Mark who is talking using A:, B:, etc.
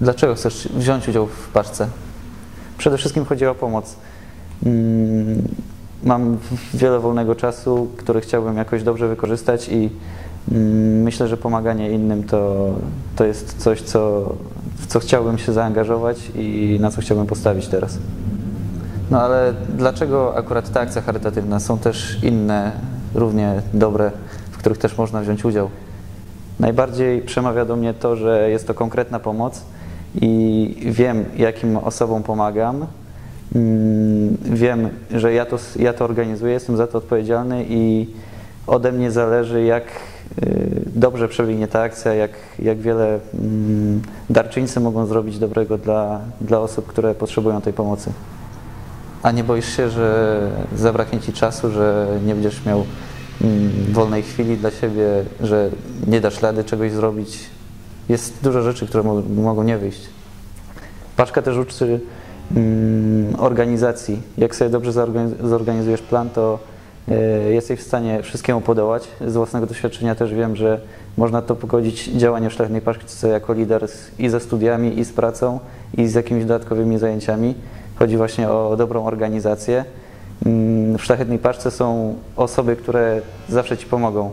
A: Dlaczego chcesz wziąć udział w paczce? Przede wszystkim chodzi o pomoc. Mm, Mam wiele wolnego czasu, który chciałbym jakoś dobrze wykorzystać i mm, myślę, że pomaganie innym to, to jest coś, co, w co chciałbym się zaangażować i na co chciałbym postawić teraz. No ale dlaczego akurat ta akcja charytatywna? Są też inne, równie dobre, w których też można wziąć udział. Najbardziej przemawia do mnie to, że jest to konkretna pomoc i wiem, jakim osobom pomagam. Mm, Wiem, że ja to, ja to organizuję, jestem za to odpowiedzialny i ode mnie zależy, jak y, dobrze przebiegnie ta akcja, jak, jak wiele mm, darczyńcy mogą zrobić dobrego dla, dla osób, które potrzebują tej pomocy. A nie boisz się, że zabraknie ci czasu, że nie będziesz miał mm, wolnej chwili dla siebie, że nie dasz rady czegoś zrobić? Jest dużo rzeczy, które mo- mogą nie wyjść. Paczka też uczy mm, organizacji. Jak sobie dobrze zorganiz- zorganizujesz plan, to y, jesteś w stanie wszystkiemu podołać. Z własnego doświadczenia też wiem, że można to pogodzić działanie w Szlachetnej Paczce jako lider z, i ze studiami, i z pracą, i z jakimiś dodatkowymi zajęciami. Chodzi właśnie o dobrą organizację. Mm, W Szlachetnej Paczce są osoby, które zawsze Ci pomogą.